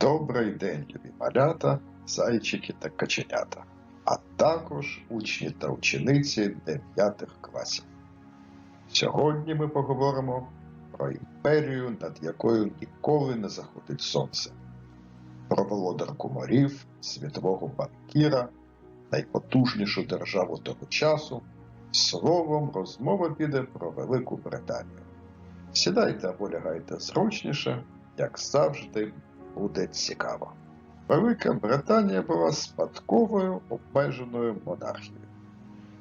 Добрий день, любі малята, зайчики та каченята, а також учні та учениці 9 класів. Сьогодні ми поговоримо про імперію, над якою ніколи не заходить сонце, про володарку морів, світового банкіра, найпотужнішу державу того часу. Словом, розмова піде про Велику Британію. Сідайте або лягайте зручніше, як завжди, буде цікаво. Велика Британія була спадковою обмеженою монархією.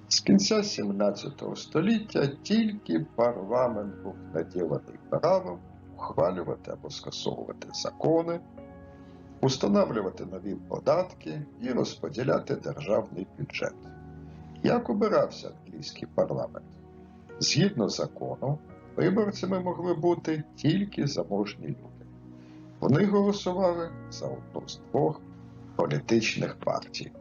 З кінця 17 століття тільки парламент був наділений правом ухвалювати або скасовувати закони, установлювати нові податки і розподіляти державний бюджет. Як обирався англійський парламент? Згідно закону, виборцями могли бути тільки заможні люди. Вони голосували за одну політичних партій.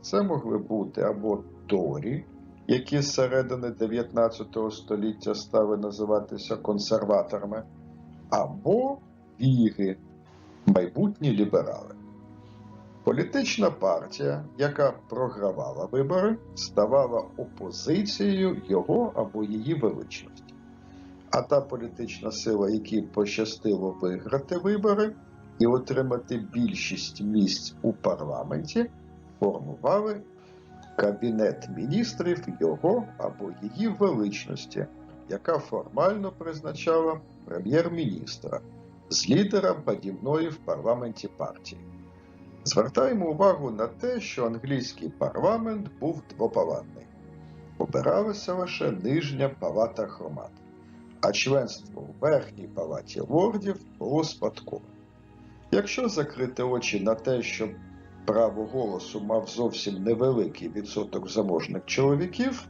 Це могли бути або Торі, які з середини 19 століття стали називатися консерваторами, або Віги, майбутні ліберали. Політична партія, яка програвала вибори, ставала опозицією його або її величності. А та політична сила, якій пощастило виграти вибори і отримати більшість місць у парламенті, формували кабінет міністрів його або її величності, яка формально призначала прем'єр-міністра з лідера падівної в парламенті партії. Звертаємо увагу на те, що англійський парламент був двопалатний. Обиралася лише нижня палата громад, а членство у верхній палаті лордів було спадковим. Якщо закрити очі на те, що право голосу мав зовсім невеликий відсоток заможних чоловіків,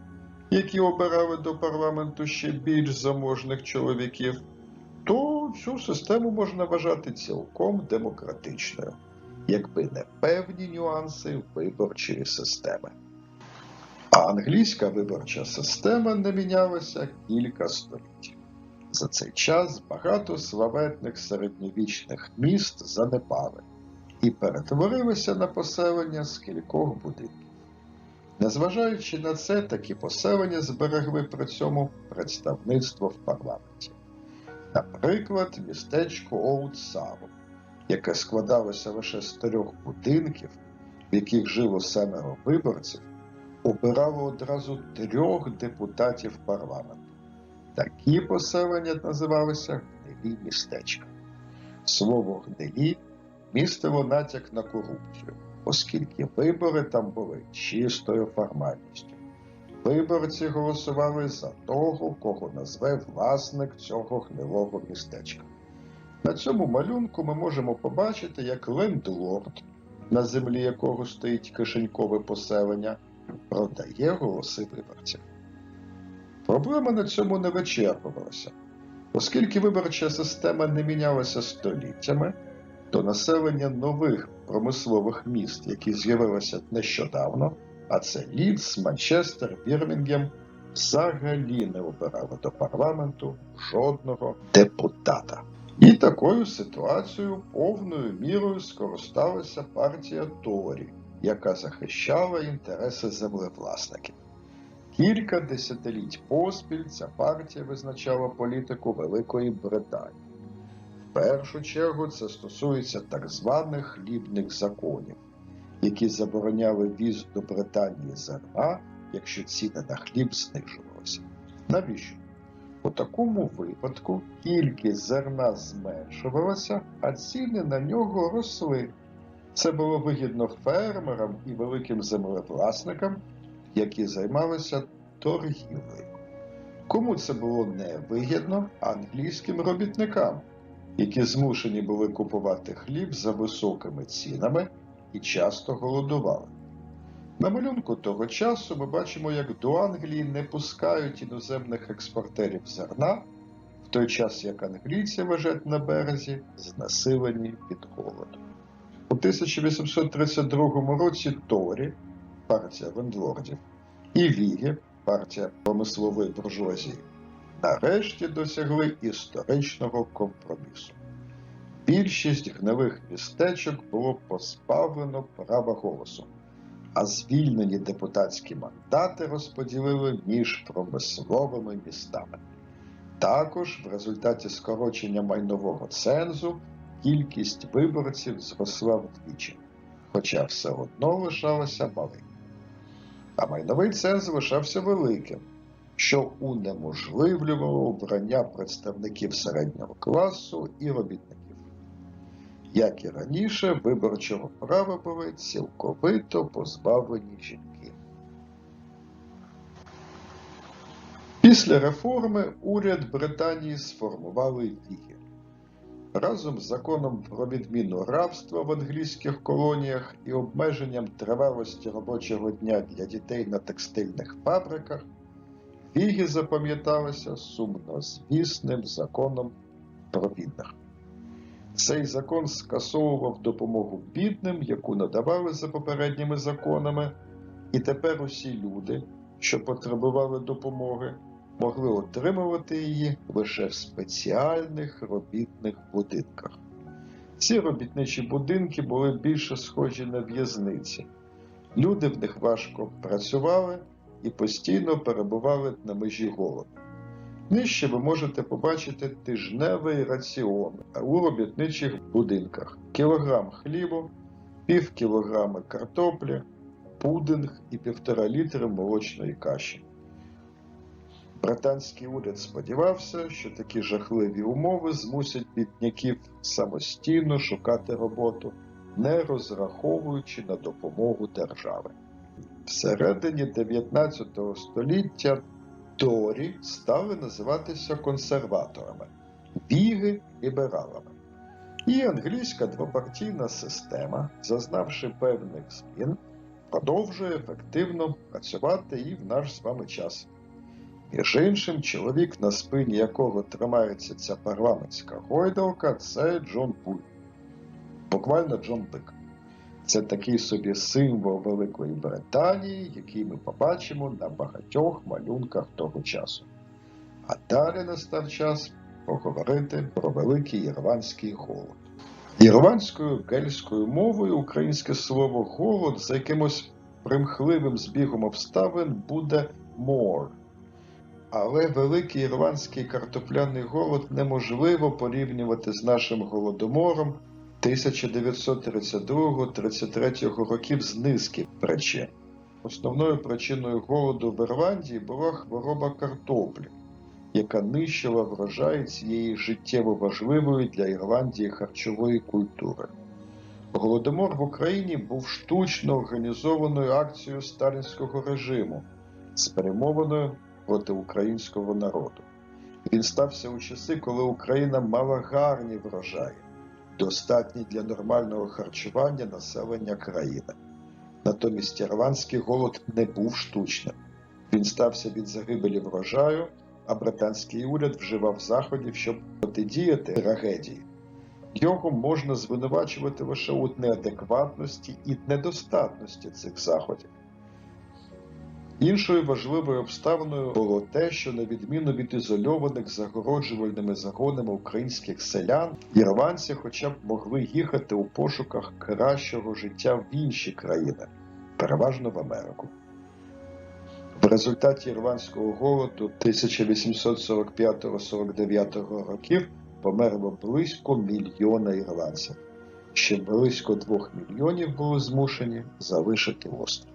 які обирали до парламенту ще більш заможних чоловіків, то цю систему можна вважати цілком демократичною якби не певні нюанси виборчої системи. А англійська виборча система не мінялася кілька століть. За цей час багато славетних середньовічних міст занепали і перетворилися на поселення з кількох будинків. Незважаючи на це, такі поселення зберегли при цьому представництво в парламенті. Наприклад, містечко Оутсаву, яке складалося лише з трьох будинків, в яких жило семеро виборців, обирало одразу трьох депутатів парламенту. Такі поселення називалися гнилі містечка. Слово гнилі містило натяк на корупцію, оскільки вибори там були чистою формальністю. Виборці голосували за того, кого назве власник цього гнилого містечка. На цьому малюнку ми можемо побачити, як лендлорд, на землі якого стоїть кишенькове поселення, продає голоси виборців. Проблема на цьому не вичерпувалася. Оскільки виборча система не мінялася століттями, то населення нових промислових міст, які з'явилися нещодавно, а це Лідс, Манчестер, Бірмінгем, взагалі не обирали до парламенту жодного депутата. І такою ситуацією повною мірою скористалася партія Торі, яка захищала інтереси землевласників. Кілька десятиліть поспіль ця партія визначала політику Великої Британії. В першу чергу це стосується так званих хлібних законів, які забороняли віз до Британії зерна, якщо ціни на хліб знижувалися. Навіщо? У такому випадку кількість зерна зменшувалася, а ціни на нього росли. Це було вигідно фермерам і великим землевласникам, які займалися торгівлею. Кому це було невигідно англійським робітникам, які змушені були купувати хліб за високими цінами і часто голодували. На малюнку того часу ми бачимо, як до Англії не пускають іноземних експортерів зерна, в той час як англійці лежать на березі, знесилені від голоду. У 1832 році Торі, партія вендлордів, і Віги, партія промислової буржуазії, нарешті досягли історичного компромісу. більшість гнилих містечок було позбавлено права голосу, а звільнені депутатські мандати розподілили між промисловими містами. Також в результаті скорочення майнового цензу кількість виборців зросла вдвічі, хоча все одно лишалася малим. А майновий ценз лишався великим, що унеможливлювало обрання представників середнього класу і робітників. Як і раніше, виборчого права були цілковито позбавлені жінки. Після реформи уряд Британії сформували віги. Разом з законом про відміну рабства в англійських колоніях і обмеженням тривалості робочого дня для дітей на текстильних фабриках, віги запам'яталися сумнозвісним законом про бідних. Цей закон скасовував допомогу бідним, яку надавали за попередніми законами, і тепер усі люди, що потребували допомоги, могли отримувати її лише в спеціальних робітних будинках. Ці робітничі будинки були більше схожі на в'язниці. Люди в них важко працювали і постійно перебували на межі голоду. Нижче ви можете побачити тижневий раціон у робітничих будинках: кілограм хлібу, пів кілограми картоплі, пудинг і півтора літри молочної каші. Британський уряд сподівався, що такі жахливі умови змусять бідняків самостійно шукати роботу, не розраховуючи на допомогу держави. Всередині 19 століття Торі стали називатися консерваторами, віги лібералами. І англійська двопартійна система, зазнавши певних змін, продовжує ефективно працювати і в наш з вами час. Між іншим, чоловік, на спині якого тримається ця парламентська гойдалка, це Джон Пуль. Буквально Джон Бик. Це такий собі символ Великої Британії, який ми побачимо на багатьох малюнках того часу. А далі настав час поговорити про великий ірландський голод. Ірландською гельською мовою українське слово голод за якимось примхливим збігом обставин буде more. Але великий ірландський картопляний голод неможливо порівнювати з нашим голодомором 1932-33 років з низки причин. Основною причиною голоду в Ірландії була хвороба картоплі, яка нищила врожай цієї життєво важливої для Ірландії харчової культури. Голодомор в Україні був штучно організованою акцією сталінського режиму, спрямованою проти українського народу. Він стався у часи, коли Україна мала гарні врожаї, достатні для нормального харчування населення країни. Натомість ірландський голод не був штучним. Він стався від загибелі врожаю, а британський уряд вживав заходів, щоб протидіяти трагедії. Його можна звинувачувати лише у неадекватності і недостатності цих заходів. Іншою важливою обставиною було те, що на відміну від ізольованих загороджувальними загонами українських селян, ірландці хоча б могли їхати у пошуках кращого життя в інші країни, переважно в Америку. В результаті ірландського голоду 1845-49 років померло близько мільйона ірландців. Ще близько двох мільйонів були змушені залишити острів.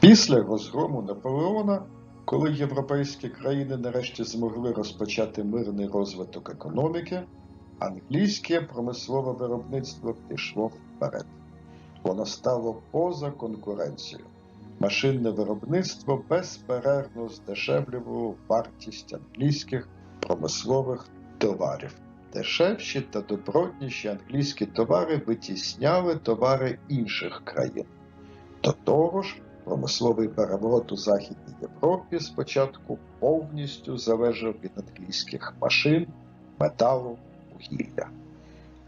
Після розгрому Наполеона, коли європейські країни нарешті змогли розпочати мирний розвиток економіки, англійське промислове виробництво пішло вперед. Воно стало поза конкуренцією. Машинне виробництво безперервно здешевлювало вартість англійських промислових товарів. Дешевші та добротніші англійські товари витісняли товари інших країн. До того ж, промисловий переворот у Західній Європі спочатку повністю залежав від англійських машин, металу, вугілля.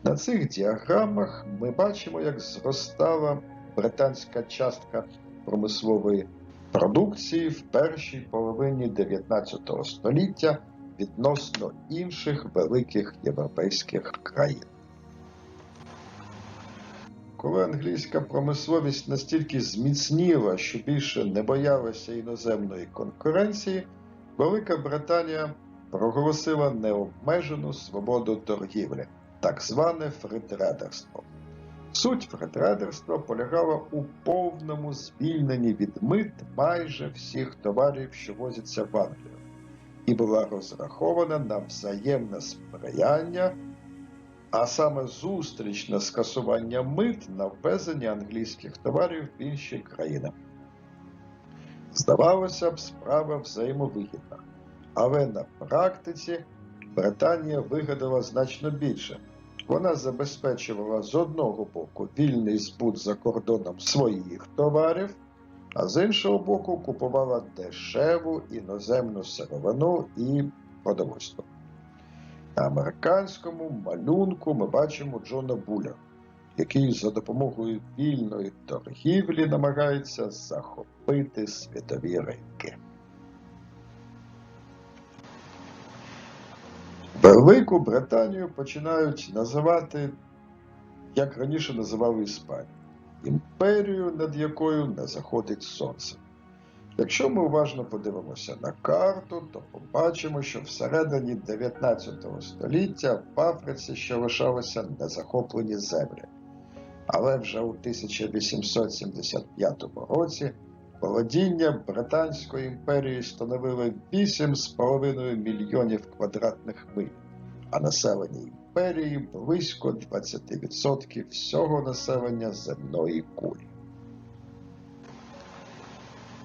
На цих діаграмах ми бачимо, як зростала британська частка промислової продукції в першій половині 19 століття відносно інших великих європейських країн. Коли англійська промисловість настільки зміцніла, що більше не боялася іноземної конкуренції, Велика Британія проголосила необмежену свободу торгівлі, так зване фритрейдерство. Суть фритрейдерства полягала у повному звільненні від мит майже всіх товарів, що возяться в Англію, і була розрахована на взаємне сприяння, а саме зустрічне скасування мит на ввезення англійських товарів в інші країни. Здавалося б, справа взаємовигідна, але на практиці Британія вигадала значно більше. Вона забезпечувала з одного боку вільний збут за кордоном своїх товарів, а з іншого боку купувала дешеву іноземну сировину і продовольство. На американському малюнку ми бачимо Джона Буля, який за допомогою вільної торгівлі намагається захопити світові ринки. Велику Британію починають називати, як раніше називали Іспанію, імперію, над якою не заходить сонце. Якщо ми уважно подивимося на карту, то побачимо, що всередині 19 століття в Африці ще лишалися незахоплені землі. Але вже у 1875 році володіння Британської імперії становили 8,5 мільйонів квадратних миль, а населення імперії близько 20% всього населення земної кулі.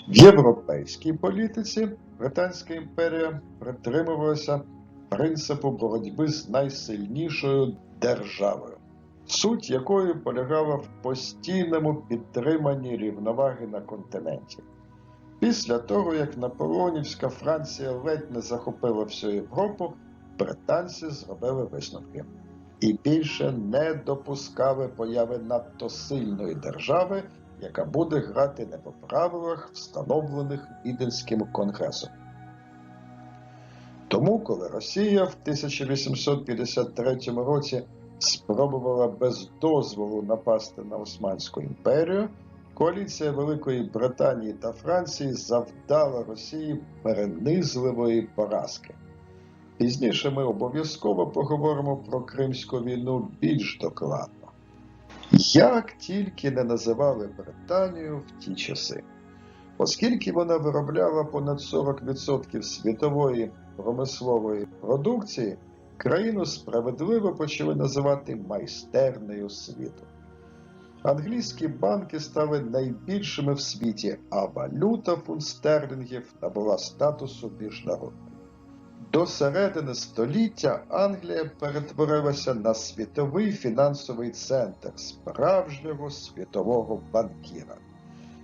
В європейській політиці Британська імперія притримувалася принципу боротьби з найсильнішою державою, суть якої полягала в постійному підтриманні рівноваги на континенті. Після того, як Наполеонівська Франція ледь не захопила всю Європу, британці зробили висновки і більше не допускали появи надто сильної держави, яка буде грати не по правилах, встановлених Віденським конгресом. Тому, коли Росія в 1853 році спробувала без дозволу напасти на Османську імперію, коаліція Великої Британії та Франції завдала Росії перенизливої поразки. Пізніше ми обов'язково поговоримо про Кримську війну більш докладно. Як тільки не називали Британію в ті часи, оскільки вона виробляла понад 40% світової промислової продукції, країну справедливо почали називати майстернею світу. Англійські банки стали найбільшими в світі, а валюта фунт стерлінгів набула статусу міжнародної. До середини століття Англія перетворилася на світовий фінансовий центр справжнього світового банкіра.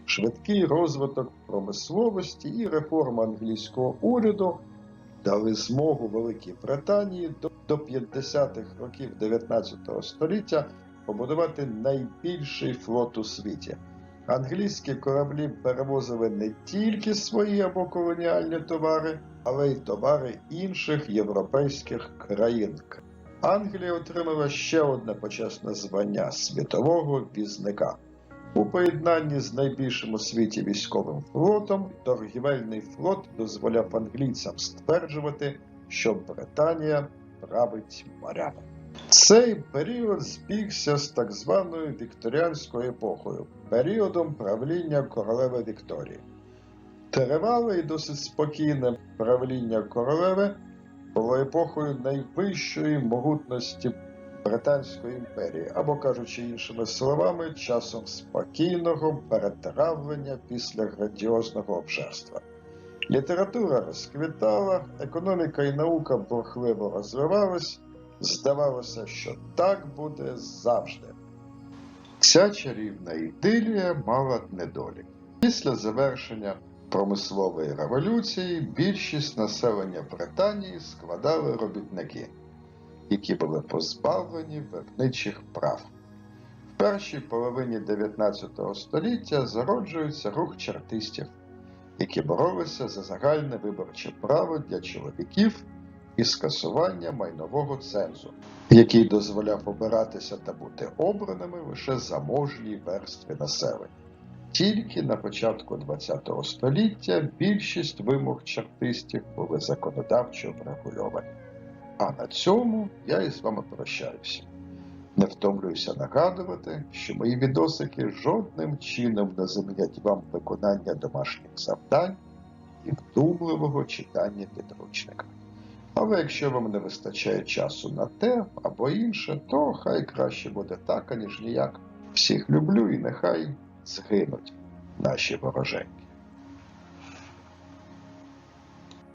Швидкий розвиток промисловості і реформа англійського уряду дали змогу Великій Британії до- до 50-х років 19 століття побудувати найбільший флот у світі. Англійські кораблі перевозили не тільки свої або колоніальні товари, але й товари інших європейських країн. Англія отримала ще одне почесне звання світового візника. У поєднанні з найбільшим у світі військовим флотом торгівельний флот дозволяв англійцям стверджувати, що Британія править морями. Цей період збігся з так званою вікторіанською епохою, періодом правління королеви Вікторії. Тривале і досить спокійне правління королеви було епохою найвищої могутності Британської імперії, або кажучи іншими словами, часом спокійного перетравлення після грандіозного обжерства. Література розквітала, економіка і наука бурхливо розвивались. Здавалося, що так буде завжди. Ця чарівна ідилія мала недолік. Після завершення промислової революції більшість населення Британії складали робітники, які були позбавлені виробничих прав. В першій половині 19 століття зароджується рух чартистів, які боролися за загальне виборче право для чоловіків і скасування майнового цензу, який дозволяв обиратися та бути обраними лише заможній верстві населення. Тільки на початку ХХ століття більшість вимог чартистів були законодавчо врегульовані. А на цьому я із вами прощаюся. Не втомлююся нагадувати, що мої відосики жодним чином не замінять вам виконання домашніх завдань і вдумливого читання підручника. Але якщо вам не вистачає часу на те або інше, то хай краще буде так, аніж ніяк. Всіх люблю і нехай згинуть наші вороженьки.